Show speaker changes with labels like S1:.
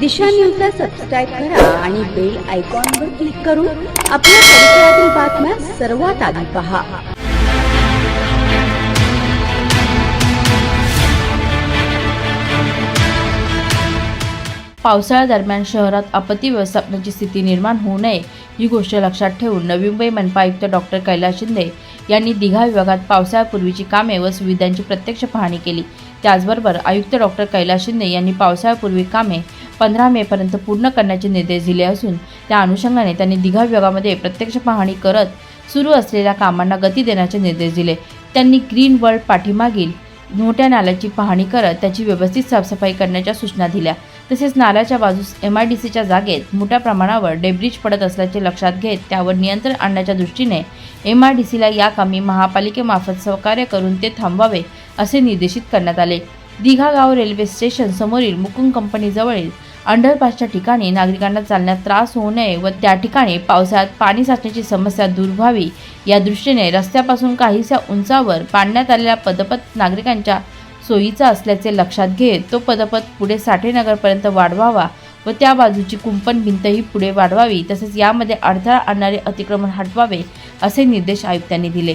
S1: दिशा न्यूजला सबस्क्राईब करा आणि बेल आयकॉनवर क्लिक करून आपल्या परिसरातील बातम्या सर्वात आधी पहा.
S2: पावसाळ्यादरम्यान शहरात आपत्ती व्यवस्थापनाची स्थिती निर्माण होऊ नये ही गोष्ट लक्षात ठेवून नवी मुंबई मनपा आयुक्त डॉक्टर कैलास शिंदे यांनी दिघा विभागात पावसाळ्यापूर्वीची कामे व सुविधांची प्रत्यक्ष पाहणी केली. त्याचबरोबर आयुक्त डॉक्टर कैलास शिंदे यांनी पावसाळ्यापूर्वी कामे पंधरा मेपर्यंत पूर्ण करण्याचे निर्देश दिले असून त्या अनुषंगाने त्यांनी दिघा विभागामध्ये प्रत्यक्ष पाहणी करत सुरू असलेल्या कामांना गती देण्याचे निर्देश दिले. त्यांनी ग्रीन वर्ल्ड पाठीमागील मोठ्या नाल्याची पाहणी करत त्याची व्यवस्थित साफसफाई करण्याच्या सूचना दिल्या. तसेच नाल्याच्या बाजूस एम आय डी सीच्या जागेत मोठ्या प्रमाणावर डेब्रिज पडत असल्याचे लक्षात घेत त्यावर नियंत्रण आणण्याच्या दृष्टीने एम आय डी सीला या कामी महापालिकेमार्फत सहकार्य करून ते थांबवावे असे निर्देशित करण्यात आले. दिघागाव रेल्वे स्टेशन समोरील मुकुंद कंपनीजवळील अंडरपासच्या ठिकाणी नागरिकांना चालण्यात त्रास होऊ नये व त्या ठिकाणी पावसाळ्यात पाणी साचण्याची समस्या दूर व्हावी या दृष्टीने रस्त्यापासून काहीशा उंचावर पाडण्यात आलेला पदपथ नागरिकांच्या सोयीचा असल्याचे लक्षात घेत तो पदपथ पुढे साठेनगरपर्यंत वाढवावा व त्या बाजूची कुंपण भिंतही पुढे वाढवावी तसेच यामध्ये अडथळा आणणारे अतिक्रमण हटवावे असे निर्देश आयुक्तांनी दिले.